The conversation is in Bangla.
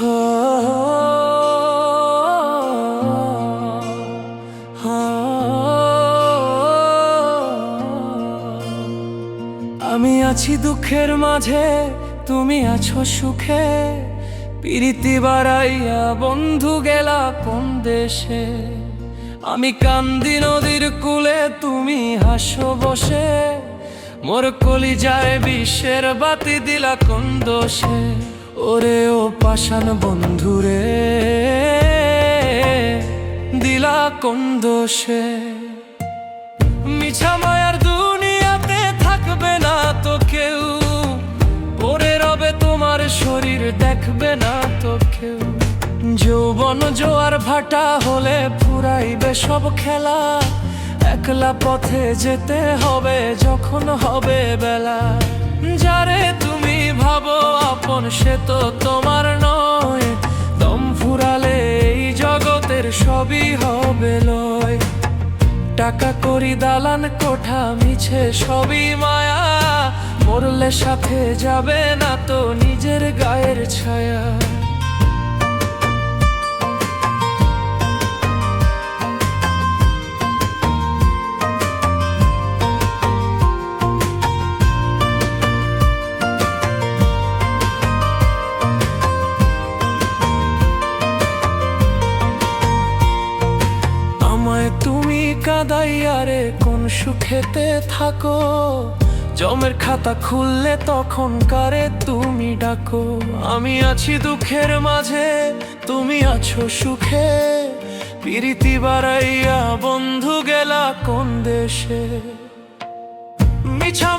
আমি আছি দুঃখের মাঝে, তুমি আছো সুখে। পিরিতি বাড়াইয়া বন্ধু গেলা কোন দেশে? আমি কান্দি নদীর কুলে, তুমি হাসো বসে। মোর কলি যায় বিশ্বের বাতি দিলা কোন দোষে? ওরে ও পাষাণ বন্ধুরে, দিলা কোন দোষে? মিছা মায়ার দুনিয়াতে থাকবে না তো কেউ, পরে রবে তোমার শরীর দেখবে না তো কেউ। যৌবন জোয়ার ভাটা হলে ফুরাইবে সব খেলা, একলা পথে যেতে হবে যখন হবে বেলা। যারে সে তো তোমার নয়। দম ফুরালে এই জগতের সবই হবে লয়। টাকা করি দালান কোঠা মিছে সবই মায়া। মরলে সাথে যাবে না তো নিজের গায়ের ছায়া। তুমি কাদাইয়া রে কোন সুখেতে থাকো? জমের খাতা খুললে তখন কারে তুমি ডাকো? আমি আছি দুঃখের মাঝে, তুমি আছো সুখে। প্রীতি বাড়াইয়া বন্ধু গেলা কোন দেশে? মিছা